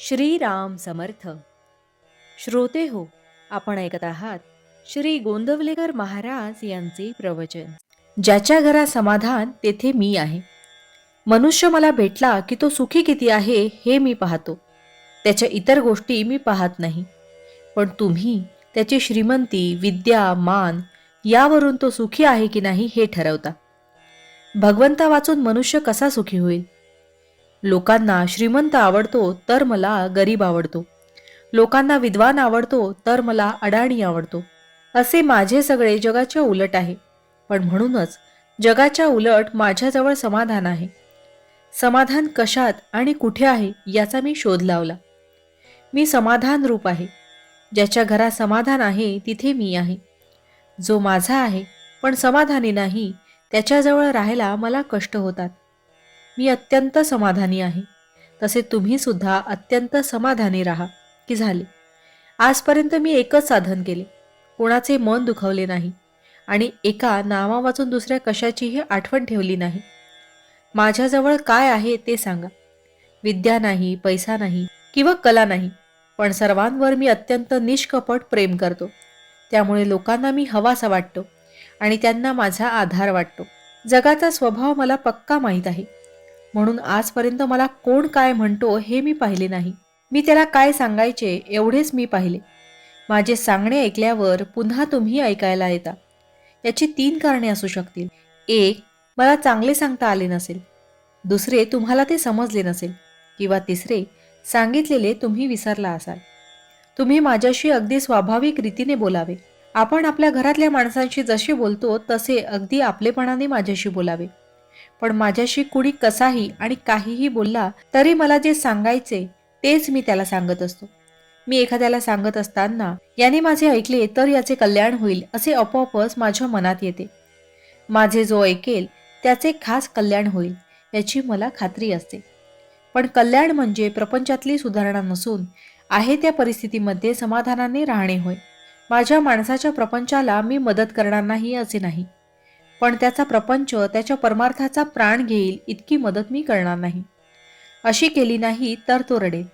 श्रीराम समर्थ. श्रोते हो आपण ऐकत आहात श्री गोंदवलेकर महाराज यांचे प्रवचन. ज्याच्या घरात समाधान तेथे मी आहे. मनुष्य मला भेटला की तो सुखी किती आहे हे मी पाहतो. त्याच्या इतर गोष्टी मी पाहत नाही. पण तुम्ही त्याची श्रीमंती विद्या मान यावरून तो सुखी आहे की नाही हे ठरवता. भगवंता वाचून मनुष्य कसा सुखी होईल? लोकांना श्रीमंत आवडतो तर मला गरीब आवडतो. लोकांना विद्वान आवडतो तर मला अडाणी आवडतो. असे माझे सगळे जगाच्या उलट आहे. पण म्हणूनच जगाच्या उलट माझ्याजवळ समाधान आहे. समाधान कशात आणि कुठे आहे याचा मी शोध लावला. मी समाधान रूप आहे. ज्याच्या घरात समाधान आहे तिथे मी आहे. जो माझा आहे पण समाधानी नाही त्याच्याजवळ राहायला मला कष्ट होतात. मी अत्यंत समाधानी आहे. तसे तुम्ही सुद्धा अत्यंत समाधानी राहा की झाले. आजपर्यंत मी एकच साधन केले. कोणाचे मन दुखवले नाही आणि एका नावा वाचून दुसऱ्या कशाचीही आठवण ठेवली नाही. माझ्याजवळ काय आहे ते सांगा. विद्या नाही पैसा नाही किंवा कला नाही पण सर्वांवर मी अत्यंत निष्कपट प्रेम करतो. त्यामुळे लोकांना मी हवासा वाटतो आणि त्यांना माझा आधार वाटतो. जगाचा स्वभाव मला पक्का माहीत आहे. म्हणून आजपर्यंत मला कोण काय म्हणतो हे मी पाहिले नाही. मी त्याला काय सांगायचे एवढेच मी पाहिले. माझे सांगणे ऐकल्यावर पुन्हा तुम्ही ऐकायला येता. याची तीन कारणे असू शकतील. एक मला चांगले सांगता आले नसेल. दुसरे तुम्हाला ते समजले नसेल. किंवा तिसरे सांगितलेले तुम्ही विसरला असाल. तुम्ही माझ्याशी अगदी स्वाभाविक रीतीने बोलावे. आपण आपल्या घरातल्या माणसांशी जसे बोलतो तसे अगदी आपलेपणाने माझ्याशी बोलावे. पण माझ्याशी कुणी कसाही आणि काहीही बोलला तरी मला जे सांगायचे तेच मी त्याला सांगत असतो. मी एखाद्याला सांगत असताना याने माझे ऐकले तर याचे कल्याण होईल असे आपोआपच माझ्या मनात येते. माझे जो ऐकेल त्याचे खास कल्याण होईल याची मला खात्री असते. पण कल्याण म्हणजे प्रपंचातली सुधारणा नसून आहे त्या परिस्थितीमध्ये समाधानाने राहणे होय. माझ्या माणसाच्या प्रपंचाला मी मदत करणार नाही असे नाही. पण त्याचा प्रपंच त्याच्या परमार्थाचा प्राण घेईल इतकी मदत मी करणार नाही. अशी केली नाही तर तो रडेल.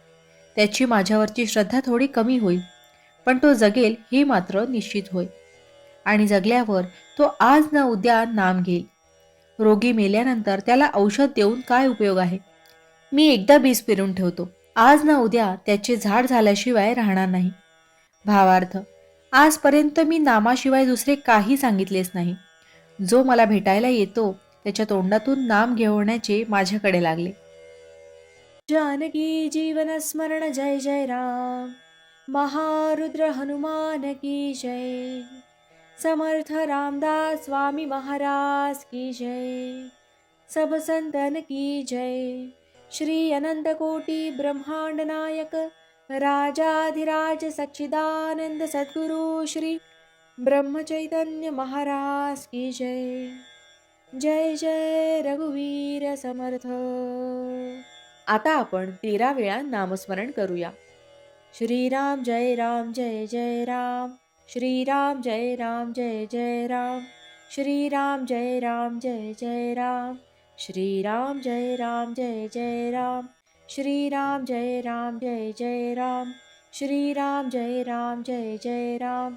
त्याची माझ्यावरची श्रद्धा थोडी कमी होईल पण तो जगेल हे मात्र निश्चित होय. आणि जगल्यावर तो आज न उद्या नाम घेईल. रोगी मेल्यानंतर त्याला औषध देऊन काय उपयोग आहे? मी एकदा बीज पेरून ठेवतो. आज ना उद्या त्याचे झाड झाल्याशिवाय राहणार नाही. भावार्थ आजपर्यंत मी नामाशिवाय दुसरे काही सांगितलेच नाही. जो मला भेटायला येतो त्याच्या तोंडातून नाम घेवण्याचे माझ्याकडे लागले. जानकी जीवन स्मरण जय जय राम. महारुद्र हनुमान की जय. समर्थ रामदास स्वामी महाराज की जय. सब संतन की जय. श्री अनंत कोटी ब्रह्मांड नायक राजाधिराज सच्चिदानंद सद्गुरु श्री ब्रह्मचैतन्य महाराज की जय। जय जय रघुवीर समर्थ। आता आपण तेरा वेळा नामस्मरण करूया। श्रीराम जय राम जय जय राम। श्रीराम जय राम जय जय राम। श्रीराम जय राम जय जय राम। श्रीराम जय राम जय जय राम। श्रीराम जय राम जय जय राम। श्रीराम जय राम जय जय राम।